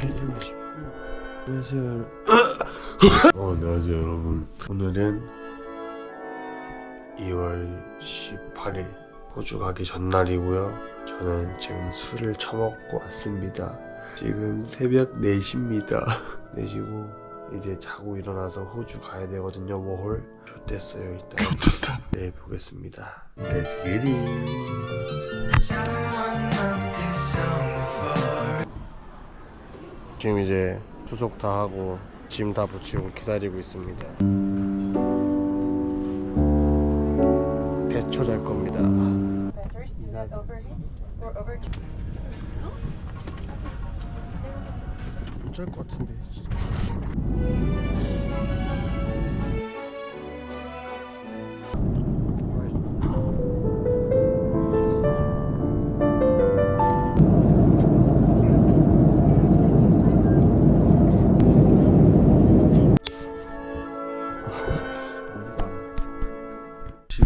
안녕하세요. 어, 안녕하세요, 여러분. 오늘은 2월 18일 호주 가기 전날이고요. 저는 지금 술을 처먹고 왔습니다. 지금 새벽 4시입니다. 4시고 이제 자고 일어나서 호주 가야 되거든요. 워홀. 좋댔어요, 일단. 좋댔다. 내일 보겠습니다. Let's get it. 지금 이제 수속 다 하고 짐 다 붙이고 기다리고 있습니다. 대처 잘 겁니다. 못잘것 같은데 진짜.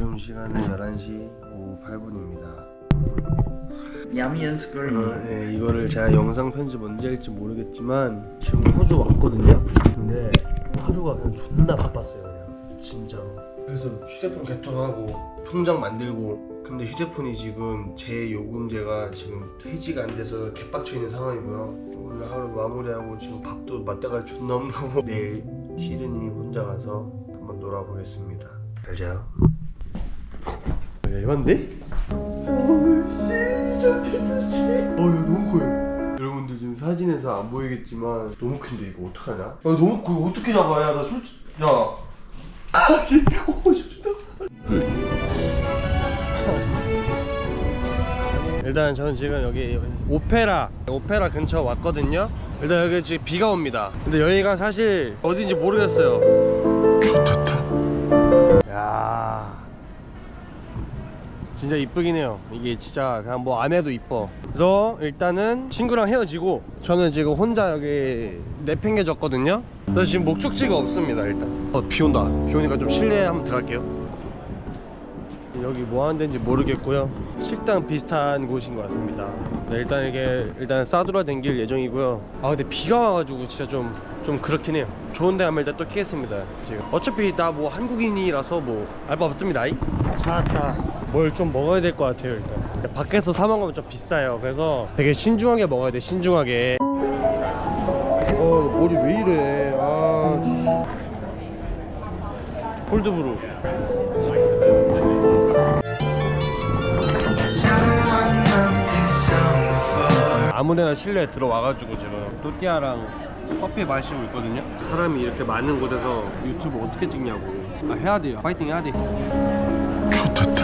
지금 시간은 11시 58분입니다. Yummy and screamy. 어, 네, 이거를 제가 영상 편집 언제 할지 모르겠지만 지금 호주 왔거든요. 근데 하루가 그냥 존나 바빴어요, 그냥 진짜로. 그래서 휴대폰 개통하고 통장 만들고 근데 휴대폰이 지금 제 요금제가 지금 해지가 안 돼서 개빡쳐 있는 상황이고요. 오늘 하루 마무리하고 지금 밥도 맞다가 존나 거 내일 시즈니 혼자 가서 한번 놀아보겠습니다. 잘 자요. 에반데? 진짜 티스지. 어 이거 너무 커요. 여러분들 지금 사진에서 안 보이겠지만 너무 큰데 이거 어떡하냐? 야 너무 커. 어떻게 잡아야 나 솔직 야. 아니 어 싶다. 일단 저는 지금 여기 오페라 오페라 근처 왔거든요. 일단 여기 지금 비가 옵니다. 근데 여기가 사실 어딘지 모르겠어요. 좋겠다. 야. 진짜 이쁘긴 해요. 이게 진짜 그냥 뭐 안 해도 이뻐. 그래서 일단은 친구랑 헤어지고 저는 지금 혼자 여기 내팽개졌거든요. 그래서 지금 목적지가 없습니다 일단. 어, 비 온다. 비 오니까 좀 실내에 한번 들어갈게요. 여기 뭐 하는 데인지 모르겠고요. 식당 비슷한 곳인 것 같습니다. 네, 일단 이게 일단 싸돌아 댕길 예정이고요. 아 근데 비가 와가지고 진짜 좀 좀 그렇긴 해요. 좋은 데 하면 일단 또 키겠습니다 지금. 어차피 나 뭐 한국인이라서 뭐 알바 없습니다. 찾았다 뭘 좀 먹어야 될 것 같아요 일단. 밖에서 사 먹으면 좀 비싸요. 그래서 되게 신중하게 먹어야 돼 신중하게. 어 머리 왜 이래? 아 콜드브루. 아무데나 실내에 들어와가지고 지금 또띠아랑 커피 마시고 있거든요. 사람이 이렇게 많은 곳에서 유튜브 어떻게 찍냐고. 아 해야 돼요. 파이팅 해야 돼. 진짜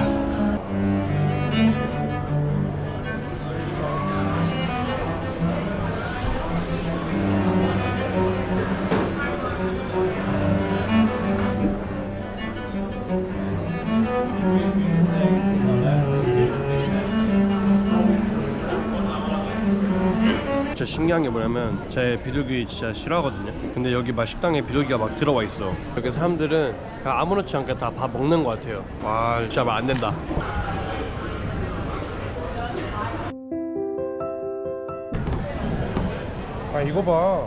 신기한 게 뭐냐면 제 비둘기 진짜 싫어하거든요. 근데 여기 막 식당에 비둘기가 막 들어와 있어. 여기 사람들은 그냥 아무렇지 않게 다 밥 먹는 것 같아요. 와 진짜 말 안 된다. 아 이거 봐.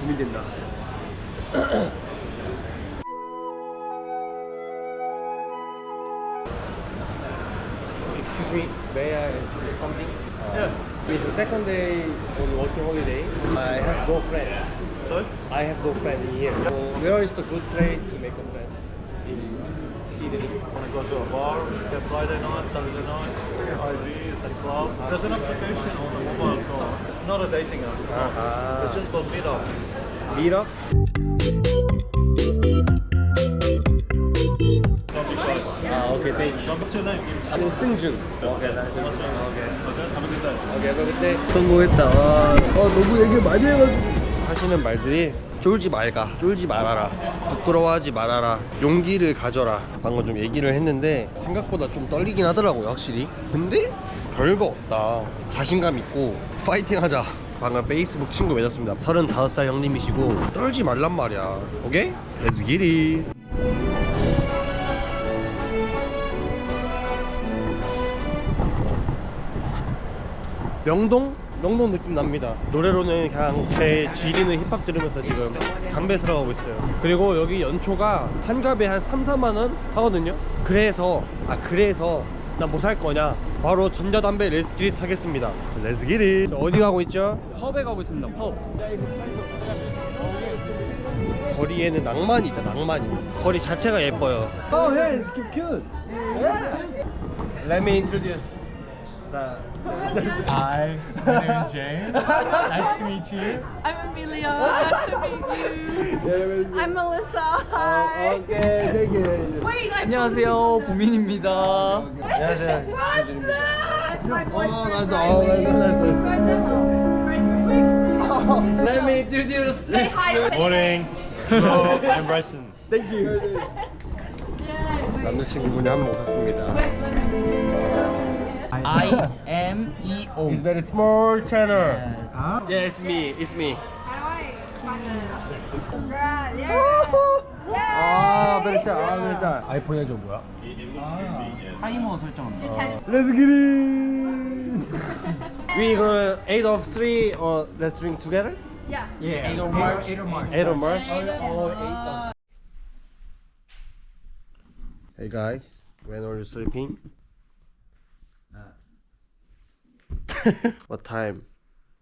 고민된다 It's the second day on working holiday. I have no friend. Sorry? I have no friend in here. So where is the good place to make a friend? In Sydney. Want to go to a bar? Yeah, Friday night, Saturday night, IV, it's a club. There's an application on the mobile phone. It's not a dating app. It's, not. Uh-huh. it's just called Meetup. Meet 아, 오케이, 땡. What's your name? 아니, 승준. 오케이, Okay. Have a good day. 오케이, 그때 성공했다. 와. 아, 너무 얘기 많이 해가지고. 하시는 말들이 쫄지 말가, 쫄지 말아라, 부끄러워하지 말아라, 용기를 가져라. 방금 좀 얘기를 했는데 생각보다 좀 떨리긴 하더라고요, 확실히. 근데 별거 없다. 자신감 있고 파이팅하자. 방금 페이스북 친구 맺었습니다. 35살 형님이시고 떨지 말란 말이야. 오케이? Let's get it. 명동 명동 느낌 납니다. 노래로는 그냥 제 지리는 힙합 들으면서 지금 담배 들어가고 있어요. 그리고 여기 연초가 한갑에 한 3, 4만 원 하거든요. 그래서 아 그래서 나 뭐 살 거냐? 바로 전자담배 레스기리 타겠습니다. 레스기리. 어디 가고 있죠? 펍에 가고 있습니다. 펍. 거리에는 낭만이 있다. 낭만이. 거리 자체가 예뻐요. Oh, yeah, it's cute. Yeah. Let me introduce. The Hi, my name is James. nice to meet you. I'm Amelia. Nice to meet you. I'm Melissa. Hi. Okay, thank you. Wait, I 안녕하세요, 보민입니다. 안녕하세요. That's my boyfriend. Oh, that's right all. That's there. all, that's all. Right now. Right quick. Let me introduce. Say hi. Morning. Hello, I'm Bryson. Thank you. 남자친구분이 한명 오셨습니다. I M E O. It's very small channel. Yeah, it's me. It's me. Right, yeah. 아, very sad. 아, very sad. 아이폰 해줘 뭐야? 타이머 설정합니다. Let's get it. We go eight of three or let's drink together. Yeah. Yeah. 8 of March. 8 of March. Eight of March. Uh, Hey guys, when are you sleeping? What time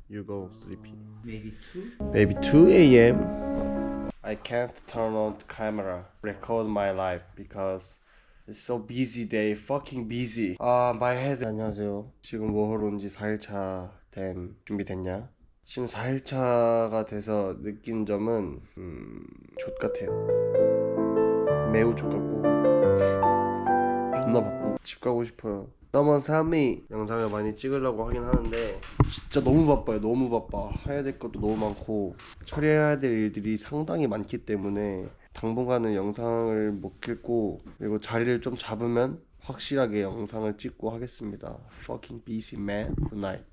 you go sleeping? Maybe two. Maybe 2 a.m. I can't turn on the camera, record my life because it's so busy day, fucking busy. 아, my head. 안녕하세요. 지금 워홀 온지 4일차 된 준비됐냐? 지금 4일차가 돼서 느낀 점은 음, 족 같아요. 매우 족 같고 존나 바쁘고 집 가고 싶어요. Me 영상을 많이 찍으려고 하긴 하는데 진짜 너무 바빠요. 너무 바빠. 해야 될 것도 너무 많고 처리해야 될 일들이 상당히 많기 때문에 당분간은 영상을 못 찍고 그리고 자리를 좀 잡으면 확실하게 영상을 찍고 하겠습니다. Fucking busy man. Good night.